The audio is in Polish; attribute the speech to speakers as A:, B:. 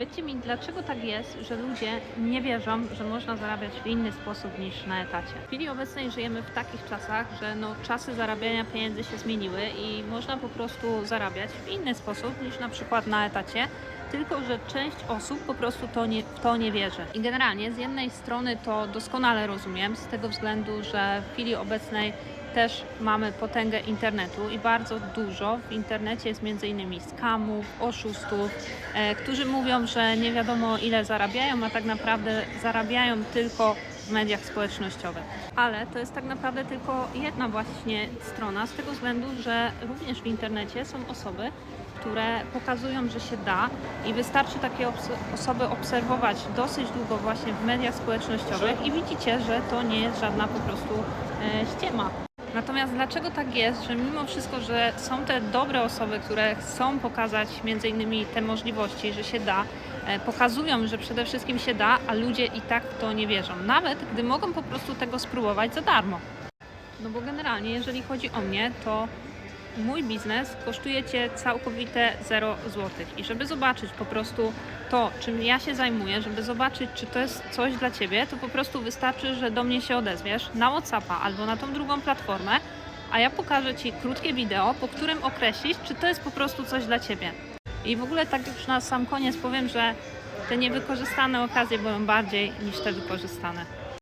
A: Powiedzcie mi, dlaczego tak jest, że ludzie nie wierzą, że można zarabiać w inny sposób niż na etacie? W chwili obecnej żyjemy w takich czasach, że no, czasy zarabiania pieniędzy się zmieniły i można po prostu zarabiać w inny sposób niż na przykład na etacie, tylko że część osób po prostu to nie, w to nie wierzy. I generalnie z jednej strony to doskonale rozumiem, z tego względu, że w chwili obecnej też mamy potęgę internetu i bardzo dużo w internecie jest innymi skamów, oszustów, e, którzy mówią, że nie wiadomo ile zarabiają, a tak naprawdę zarabiają tylko w mediach społecznościowych. Ale to jest tak naprawdę tylko jedna właśnie strona, z tego względu, że również w internecie są osoby, które pokazują, że się da i wystarczy takie obs- osoby obserwować dosyć długo właśnie w mediach społecznościowych i widzicie, że to nie jest żadna po prostu e, ściema. Natomiast dlaczego tak jest, że mimo wszystko, że są te dobre osoby, które chcą pokazać między innymi te możliwości, że się da, e, pokazują, że przede wszystkim się da, a ludzie i tak w to nie wierzą, nawet gdy mogą po prostu tego spróbować za darmo. No bo generalnie, jeżeli chodzi o mnie, to mój biznes kosztuje Cię całkowite 0 zł. I żeby zobaczyć po prostu to, czym ja się zajmuję, żeby zobaczyć, czy to jest coś dla Ciebie, to po prostu wystarczy, że do mnie się odezwiesz na WhatsAppa albo na tą drugą platformę, a ja pokażę Ci krótkie wideo, po którym określisz, czy to jest po prostu coś dla Ciebie. I w ogóle tak już na sam koniec powiem, że te niewykorzystane okazje były bardziej niż te wykorzystane.